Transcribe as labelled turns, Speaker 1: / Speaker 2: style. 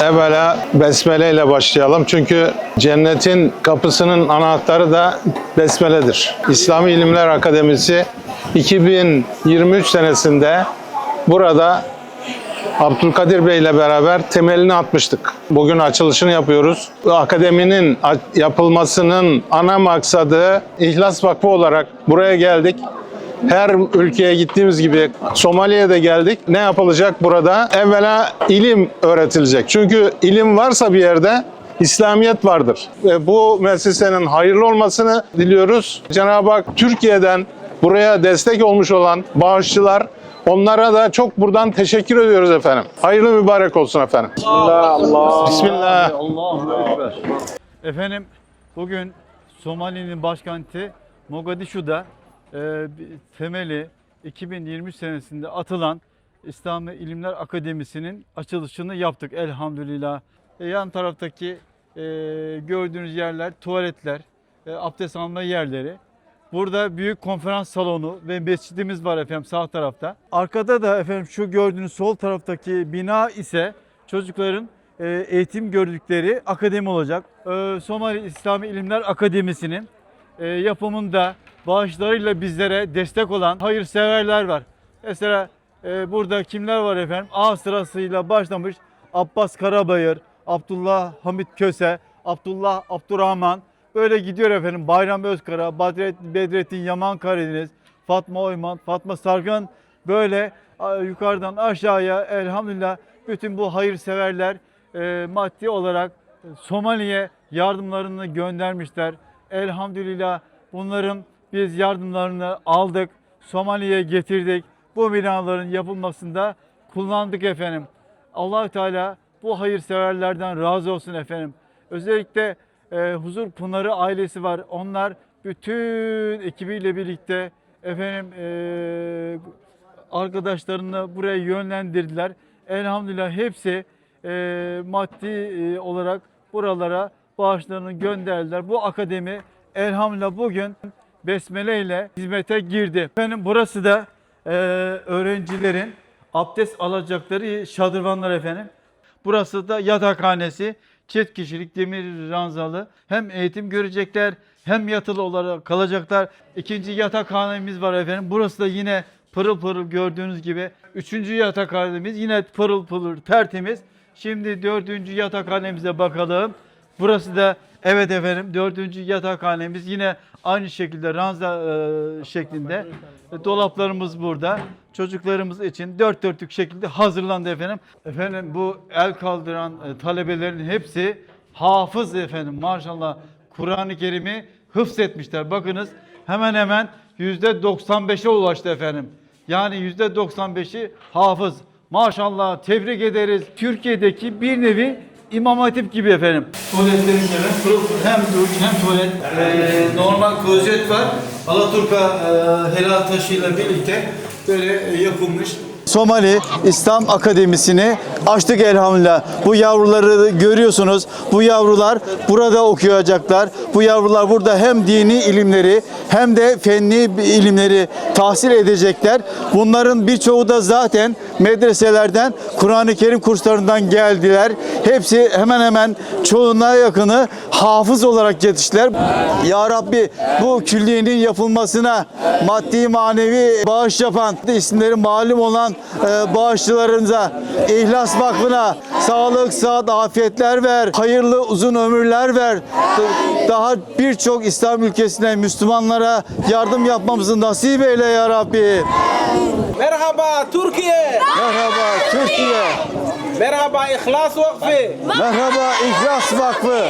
Speaker 1: Evvela besmele ile başlayalım. Çünkü cennetin kapısının anahtarı da besmeledir. İslami İlimler Akademisi 2023 senesinde burada Abdülkadir Bey ile beraber temelini atmıştık. Bugün açılışını yapıyoruz. Akademinin yapılmasının ana maksadı İhlas Vakfı olarak buraya geldik. Her ülkeye gittiğimiz gibi Somali'ye geldik. Ne yapılacak burada? Evvela ilim öğretilecek. Çünkü ilim varsa bir yerde İslamiyet vardır. Ve bu müessesenin hayırlı olmasını diliyoruz. Cenab-ı Hak Türkiye'den buraya destek olmuş olan bağışçılar Onlara da çok buradan teşekkür ediyoruz efendim. Hayırlı mübarek olsun efendim. Bismillah.
Speaker 2: Efendim bugün Somali'nin başkenti Mogadishu'da e, temeli 2023 senesinde atılan İslami İlimler Akademisi'nin açılışını yaptık elhamdülillah. E, yan taraftaki e, gördüğünüz yerler tuvaletler, e, abdest alma yerleri. Burada büyük konferans salonu ve mescidimiz var efendim sağ tarafta. Arkada da efendim şu gördüğünüz sol taraftaki bina ise çocukların e, eğitim gördükleri akademi olacak. E, Somali İslami İlimler Akademisi'nin e, yapımında bağışlarıyla bizlere destek olan hayırseverler var. Mesela e, burada kimler var efendim? A sırasıyla başlamış Abbas Karabayır, Abdullah Hamit Köse, Abdullah Abdurrahman, Böyle gidiyor efendim. Bayram Özkara, Badrettin, Bedrettin Yaman Karadeniz, Fatma Oyman, Fatma Sargın böyle yukarıdan aşağıya elhamdülillah bütün bu hayırseverler e, maddi olarak Somali'ye yardımlarını göndermişler. Elhamdülillah bunların biz yardımlarını aldık. Somali'ye getirdik. Bu binaların yapılmasında kullandık efendim. allah Teala bu hayırseverlerden razı olsun efendim. Özellikle e, Huzur Pınarı ailesi var. Onlar bütün ekibiyle birlikte efendim e, arkadaşlarını buraya yönlendirdiler. Elhamdülillah hepsi e, maddi e, olarak buralara bağışlarını gönderdiler. Bu akademi elhamdülillah bugün besmele ile hizmete girdi. Efendim burası da e, öğrencilerin abdest alacakları şadırvanlar efendim. Burası da yatakhanesi. Çift kişilik demir ranzalı. Hem eğitim görecekler hem yatılı olarak kalacaklar. İkinci yatakhanemiz var efendim. Burası da yine pırıl pırıl gördüğünüz gibi. Üçüncü yatakhanemiz yine pırıl pırıl tertemiz. Şimdi dördüncü yatakhanemize bakalım. Burası da evet efendim dördüncü yatakhanemiz yine aynı şekilde ranza e, şeklinde. Dolaplarımız burada. Çocuklarımız için dört dörtlük şekilde hazırlandı efendim. Efendim bu el kaldıran e, talebelerin hepsi hafız efendim maşallah Kur'an-ı Kerim'i hıfzetmişler. Bakınız hemen hemen yüzde 95'e ulaştı efendim. Yani yüzde 95'i hafız. Maşallah tebrik ederiz. Türkiye'deki bir nevi İmam Hatip gibi efendim. Tuvaletlerin efendim pırıl pırıl hem duş hem tuvalet. Ee, normal klozet var. Alaturka e, helal taşıyla birlikte böyle e, yapılmış. Somali İslam Akademisi'ni açtık elhamdülillah. Bu yavruları görüyorsunuz. Bu yavrular burada okuyacaklar. Bu yavrular burada hem dini ilimleri hem de fenni ilimleri tahsil edecekler. Bunların birçoğu da zaten medreselerden, Kur'an-ı Kerim kurslarından geldiler. Hepsi hemen hemen çoğuna yakını hafız olarak yetiştiler. Ya Rabbi bu külliyenin yapılmasına maddi manevi bağış yapan isimleri malum olan e, bağışçılarımıza, İhlas Vakfı'na sağlık, sıhhat, afiyetler ver, hayırlı uzun ömürler ver. Daha birçok İslam ülkesine, Müslümanlara yardım yapmamızı nasip eyle ya Rabbi.
Speaker 3: Merhaba Türkiye.
Speaker 2: Merhaba Türkiye.
Speaker 3: Merhaba İhlas Vakfı.
Speaker 2: Merhaba İhlas Vakfı.